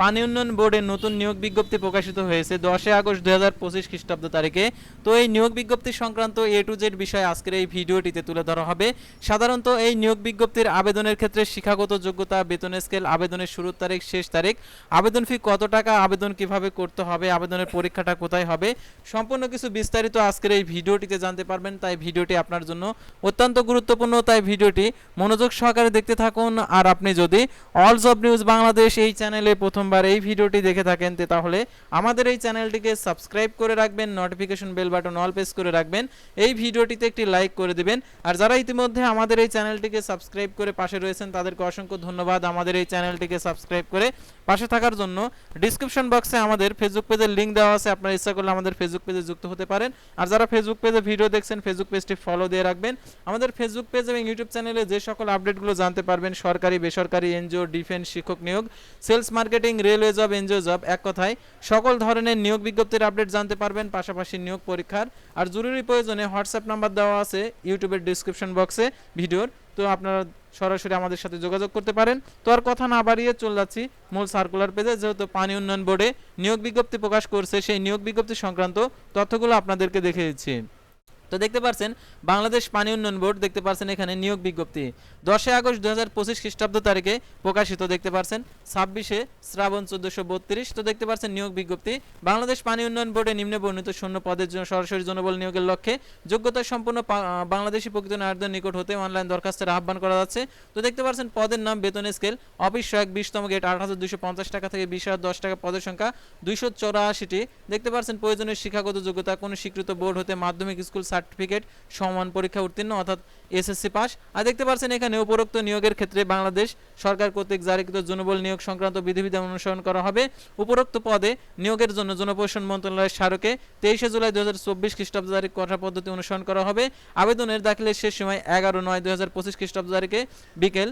পানি উন্নয়ন বোর্ডের নতুন নিয়োগ বিজ্ঞপ্তি প্রকাশিত হয়েছে দশই আগস্ট দুই হাজার পঁচিশ খ্রিস্টাব্দ তারিখে। তো এই নিয়োগ বিজ্ঞপ্তি সংক্রান্ত এ টু জেড বিষয় আজকের এই ভিডিওটিতে তুলে ধরা হবে। সাধারণত এই নিয়োগ বিজ্ঞপ্তির আবেদনের ক্ষেত্রে শিক্ষাগত যোগ্যতা, বেতন স্কেল, আবেদনের শুরুর তারিখ, শেষ তারিখ, আবেদন ফি কত টাকা, আবেদন কীভাবে করতে হবে, আবেদনের পরীক্ষাটা কোথায় হবে, সম্পূর্ণ কিছু বিস্তারিত আজকের এই ভিডিওটিতে জানতে পারবেন। তাই ভিডিওটি আপনার জন্য অত্যন্ত গুরুত্বপূর্ণ। তাই ভিডিওটি মনোযোগ সহকারে দেখতে থাকুন। আর আপনি যদি অলস জব নিউজ বাংলাদেশ এই চ্যানেলে প্রথমবার এই ভিডিওটি দেখে থাকেন তাহলে আমাদের এই চ্যানেলটিকে সাবস্ক্রাইব করে রাখবেন notification bell button all press করে রাখবেন, এই ভিডিওটিতে একটি লাইক করে দিবেন। আর যারা ইতিমধ্যে আমাদের এই চ্যানেলটিকে সাবস্ক্রাইব করে পাশে রয়েছেন, তাদেরকে অসংখ্য ধন্যবাদ আমাদের এই চ্যানেলটিকে সাবস্ক্রাইব করে পাশে থাকার জন্য। ডিসক্রিপশন বক্সে আমাদের ফেসবুক পেজের লিংক দেওয়া আছে, আপনারা ইচ্ছা করলে আমাদের ফেসবুক পেজে যুক্ত হতে পারেন। আর যারা ফেসবুক পেজে ভিডিও দেখছেন ফেসবুক পেজটি ফলো দিয়ে রাখবেন। আমাদের ফেসবুক পেজ এবং ইউটিউব চ্যানেলে যে সকল আপডেটগুলো জানতে পারবেন, সরকারি, বেসরকারি, এনজিও ডিফেন্স শিক্ষক নিয়োগ sales marketing railway job, NGO job, এক কথায় সকল ধরনের নিয়োগ বিজ্ঞপ্তির আপডেট জানতে পারবেন, পাশাপাশি নিয়োগ পরীক্ষার আর জরুরি প্রয়োজনে হোয়াটসঅ্যাপ নাম্বার দেওয়া আছে ইউটিউবের ডিসক্রিপশন বক্সে ভিডিওর। তো আপনারা সরাসরি আমাদের সাথে যোগাযোগ করতে পারেন। তো আর কথা না বাড়িয়ে চলে যাচ্ছি মূল সার্কুলার পেজে যেহেতু পানি উন্নয়ন বোর্ডে নিয়োগ বিজ্ঞপ্তি প্রকাশ করছে, সেই নিয়োগ বিজ্ঞপ্তি সংক্রান্ত তথ্যগুলো আপনাদেরকে দেখে দিচ্ছি। তো দেখতে পাচ্ছেন বাংলাদেশ পানি উন্নয়ন বোর্ড দেখতে পাচ্ছেন এখানে নিয়োগ বিজ্ঞপ্তি। দশই আগস্ট দু হাজার পঁচিশ খ্রিস্টাব্দ তারিখে প্রকাশিত দেখতে পাচ্ছেন ছাব্বিশে শ্রাবণ চোদ্দশো বত্রিশ তো দেখতে পাচ্ছেন নিয়োগ বিজ্ঞপ্তি। বাংলাদেশ পানি উন্নয়ন বোর্ডে নিম্নে বর্ণিত শূন্য পদের জন্য সরাসরি জনবল নিয়োগের লক্ষ্যে যোগ্যতা সম্পন্ন বাংলাদেশি প্রকৃত নাগরিকদের নিকট হতে অনলাইন দরখাস্তের আহ্বান করা যাচ্ছে। তো দেখতে পাচ্ছেন পদের নাম, বেতন, স্কেল, অফিস সহায়ক বিশতম গেট আট হাজার দুশো পঞ্চাশ টাকা থেকে বিশ হাজার দশ টাকা পদের সংখ্যা দুইশো চৌরাশিটি। দেখতে পাচ্ছেন প্রয়োজনীয় শিক্ষাগত যোগ্যতা কোনো স্বীকৃত বোর্ড হতে মাধ্যমিক স্কুল সার্টিফিকেট সমান পরীক্ষা উত্তীর্ণ, অর্থাৎ এসএসসি পাস। আর দেখতে পাচ্ছেন এখানে উপরোক্ত নিয়োগের ক্ষেত্রে বাংলাদেশ সরকার কর্তৃক জারিকৃত জনবল নিয়োগ সংক্রান্ত বিধিবিধান অনুসরণ করা হবে। উপরোক্ত পদে নিয়োগের জন্য জনপ্রশাসন মন্ত্রণালয়ের স্মারকে তেইশে জুলাই দু হাজার চব্বিশ খ্রিস্টাব্দ তারিখ কঠোর পদ্ধতি অনুসরণ করা হবে। আবেদনের দাখিলের শেষ সময় এগারো নয় দু হাজার পঁচিশ খ্রিস্টাব্দ তারিখে বিকেল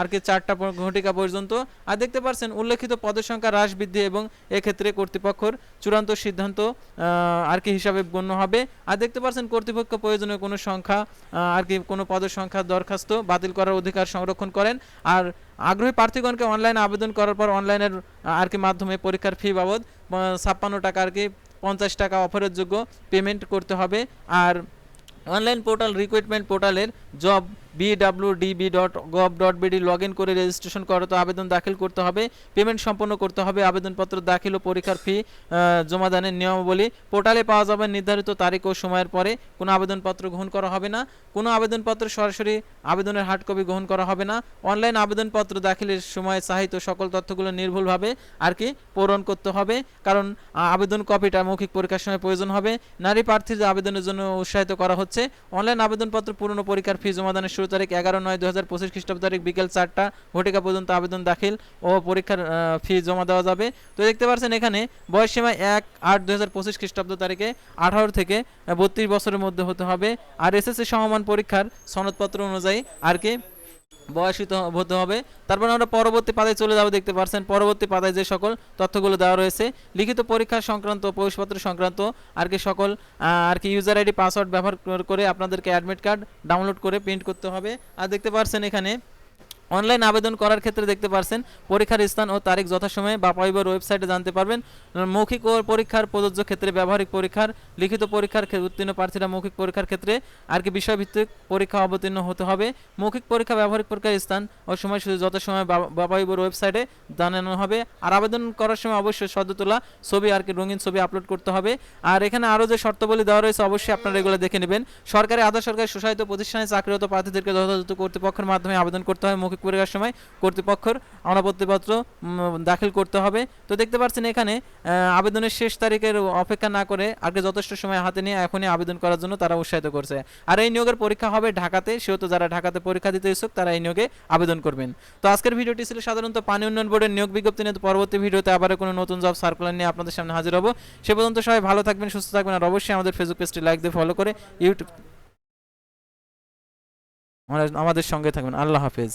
আর কি চারটা ঘটিকা পর্যন্ত। আর দেখতে পাচ্ছেন উল্লেখিত পদের সংখ্যা হ্রাস বৃদ্ধি এবং এক্ষেত্রে কর্তৃপক্ষের চূড়ান্ত সিদ্ধান্ত আর কি হিসাবে গণ্য হবে। আর দেখতে পাচ্ছেন কর্তৃপক্ষ প্রয়োজনীয় কোনো সংখ্যা আর কি কোনো পদের সংখ্যা দরখাস্ত বাতিল করার অধিকার সংরক্ষণ করেন। আর আগ্রহী প্রার্থীগণকে অনলাইনে আবেদন করার পর অনলাইনের আর কি মাধ্যমে পরীক্ষার ফি বাবদ ছাপ্পান্ন টাকা আর কি পঞ্চাশ টাকা অফারের যোগ্য পেমেন্ট করতে হবে। আর অনলাইন পোর্টাল রিক্রুটমেন্ট পোর্টালের job BWDB dot gov dot BD log in করে রেজিস্ট্রেশন করতে আবেদন দাখিল করতে হবে। পেমেন্ট সম্পন্ন করতে হবে, আবেদনপত্র দাখিল ও পরীক্ষার ফি জমা দানের নিয়মাবলী। পোর্টালে পাওয়া যাবে নির্ধারিত তারিখ ও সময়ের পরে। কোনো আবেদনপত্র গ্রহণ করা হবে না। কোনো আবেদনপত্র সরাসরি আবেদনের হার্ড কপি গ্রহণ করা হবে না। অনলাইন আবেদনপত্র দাখিলের সময় চাহিত সকল তথ্যগুলো নির্ভুলভাবে আর কি পূরণ করতে হবে। কারণ আবেদন কপিটা মৌখিক পরীক্ষার সময় প্রয়োজন হবে। নারী প্রার্থীদের আবেদনের জন্য উৎসাহিত করা হচ্ছে। অনলাইন আবেদনপত্র পূরণ পরীক্ষার ফি জমা দানের শুরু তারিখ এগারো নয় দু হাজার পঁচিশ খ্রিস্টাব্দ তারিখ বিকেল চারটা। ঘটিকা পর্যন্ত আবেদন দাখিল ও পরীক্ষার ফি জমা দেওয়া যাবে। তো দেখতে পাচ্ছেন এখানে বয়স সীমা এক আট দু হাজার পঁচিশ খ্রিস্টাব্দ তারিখে আঠারো থেকে বত্রিশ বছরের মধ্যে হতে হবে। আর এসএসসি সমমান পরীক্ষার সনদপত্র অনুযায়ী আর কি বয়সিত হতে হবে। তারপর আমরা পরবর্তী পাতায় চলে যাব, দেখতে পাচ্ছেন পরবর্তী পাতায় যে সকল তথ্যগুলো দেওয়া রয়েছে, লিখিত পরীক্ষা সংক্রান্ত প্রবেশপত্র সংক্রান্ত, আর কি সকল আর কি ইউজার আইডি পাসওয়ার্ড ব্যবহার করে আপনাদেরকে অ্যাডমিট কার্ড ডাউনলোড করে প্রিন্ট করতে হবে। আর দেখতে পাচ্ছেন এখানে অনলাইন আবেদন করার ক্ষেত্রে দেখতে পারছেন, পরীক্ষার স্থান ও তারিখ যথাসময়ে বা পাইবার ওয়েবসাইটে জানতে পারবেন। মৌখিক ও পরীক্ষার প্রযোজ্য ক্ষেত্রে ব্যবহারিক পরীক্ষার, লিখিত পরীক্ষার ক্ষে- উত্তীর্ণ প্রার্থীরা মৌখিক পরীক্ষার ক্ষেত্রে আর কি বিষয়ভিত্তিক পরীক্ষা অবতীর্ণ হতে হবে। মৌখিক পরীক্ষা, ব্যবহারিক পরীক্ষার স্থান ও সময় যথাসময়ে বাপাইবর ওয়েবসাইটে জানানো হবে। আর আবেদন করার সময় অবশ্যই সদ্য তোলা ছবি আর কি রঙিন ছবি আপলোড করতে হবে। আর এখানে আরও যে শর্তাবলী দেওয়া রয়েছে, অবশ্যই আপনারা এগুলো দেখে নেবেন। সরকারি, আধা সরকারি স্বশাসিত প্রতিষ্ঠানে চাকরিরত প্রার্থীদেরকে যথাযথ কর্তৃপক্ষের মাধ্যমে আবেদন করতে হবে মৌখিক পরীক্ষার সময় কর্তৃপক্ষের অনাপত্তিপত্র দাখিল করতে হবে। তো দেখতে পাচ্ছেন এখানে আবেদনের শেষ তারিখের অপেক্ষা না করে আগে যথেষ্ট সময় হাতে নিয়ে এখনই আবেদন করার জন্য তারা উৎসাহিত করছে। আর এই নিয়োগের পরীক্ষা হবে ঢাকাতে, সেহেতু যারা ঢাকাতে পরীক্ষা দিতে ইচ্ছুক তারা এই নিয়োগে আবেদন করবেন। তো আজকের ভিডিওটি ছিল সাধারণত পানি উন্নয়ন বোর্ডের নিয়োগ বিজ্ঞপ্তি নিয়ে পরবর্তী ভিডিওতে আবার কোনো নতুন জব সার্কুলার নিয়ে আপনাদের সামনে হাজির হব। সে পর্যন্ত সবাই ভালো থাকবেন, সুস্থ থাকবেন, আর অবশ্যই আমাদের ফেসবুক পেজটি লাইক দিয়ে ফলো করে ইউটিউব আমাদের সঙ্গে থাকবেন। আল্লাহ হাফেজ।